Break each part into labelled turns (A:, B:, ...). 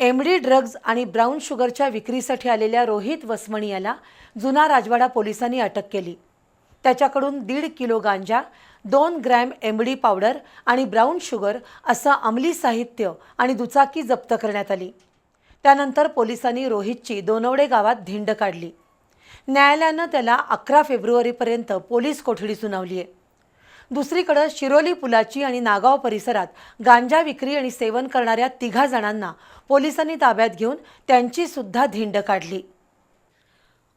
A: M D drugs आणि brown शुगरच्या विक्रीसाठी आलेल्या रोहित वसमणी याला जुना राजवाडा पोलिसांनी अटक केली. त्याच्याकडून दीड किलो गांजा दोन ग्रॅम एमडी पावडर आणि ब्राऊन शुगर असं अंमली साहित्य आणि दुचाकी जप्त करण्यात आली. त्यानंतर पोलिसांनी रोहितची दोनवडे गावात धिंड काढली. न्यायालयानं त्याला अकरा फेब्रुवारीपर्यंत पोलीस कोठडी सुनावली आहे दुसरीकडं शिरोली पुलाची आणि नागाव परिसरात गांजा विक्री आणि सेवन करणाऱ्या तिघा जणांना पोलिसांनी ताब्यात घेऊन त्यांची सुद्धा धिंड काढली.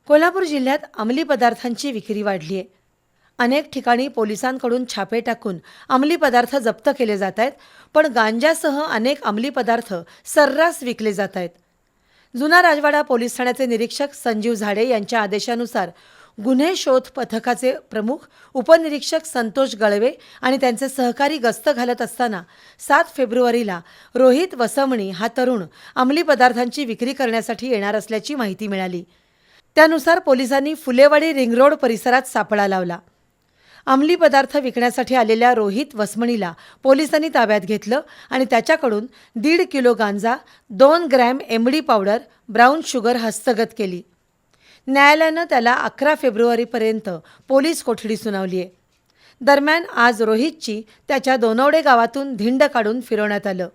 A: कोल्हापूर जिल्ह्यात अंमली पदार्थांची विक्री वाढली आहे अनेक ठिकाणी पोलिसांकडून छापे टाकून अंमली पदार्थ जप्त केले जात आहेत पण गांजासह अनेक अंमली पदार्थ सर्रास विकले जात आहेत. जुना राजवाडा पोलीस ठाण्याचे निरीक्षक संजीव झाडे यांच्या आदेशानुसार गुन्हे शोध पथकाचे प्रमुख उपनिरीक्षक संतोष गळवे आणि त्यांचे सहकारी गस्त घालत असताना सात फेब्रुवारीला रोहित वसमणी हा तरुण अंमली पदार्थांची विक्री करण्यासाठी येणार असल्याची माहिती मिळाली. त्यानुसार पोलिसांनी फुलेवाडी रिंगरोड परिसरात सापळा लावला. अंमली पदार्थ विकण्यासाठी आलेल्या रोहित वसमणीला पोलिसांनी ताब्यात घेतलं आणि त्याच्याकडून दीड किलो गांजा दोन gram MD powder brown sugar हस्तगत केली. न्यायालयानं त्याला अकरा फेब्रुवारीपर्यंत पोलीस कोठडी सुनावली आहे. दरम्यान आज रोहितची त्याच्या दोनवडे गावातून धिंड काढून फिरवण्यात आलं.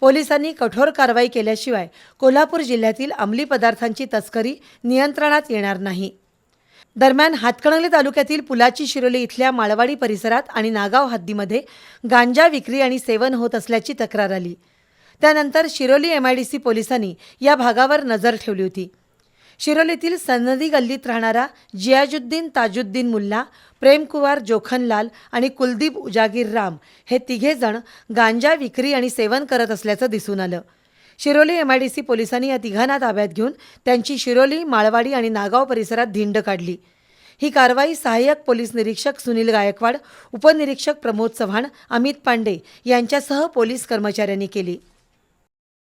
A: पोलिसांनी कठोर कारवाई केल्याशिवाय कोल्हापूर जिल्ह्यातील अंमली पदार्थांची तस्करी नियंत्रणात येणार नाही. दरम्यान हातकणंगले तालुक्यातील पुलाची शिरोली इथल्या माळवाडी परिसरात आणि नागाव हद्दीमध्ये गांजा विक्री आणि सेवन होत असल्याची तक्रार आली. त्यानंतर शिरोली एमआयडीसी पोलिसांनी या भागावर नजर ठेवली होती. शिरोलीतील सनदी गल्लीत राहणारा जियाजुद्दीन ताजुद्दीन मुल्ला प्रेमकुवार जोखनलाल आणि कुलदीप उजागीर राम हे तिघेजण गांजा विक्री आणि सेवन करत असल्याचं दिसून आलं. Shiroli M I D C पोलिसांनी या तिघांना ताब्यात घेऊन त्यांची शिरोली माळवाडी आणि नागाव परिसरात धिंड काढली. ही कारवाई सहाय्यक पोलीस निरीक्षक सुनील गायकवाड उपनिरीक्षक प्रमोद चव्हाण अमित पांडे यांच्यासह पोलीस कर्मचाऱ्यांनी केली.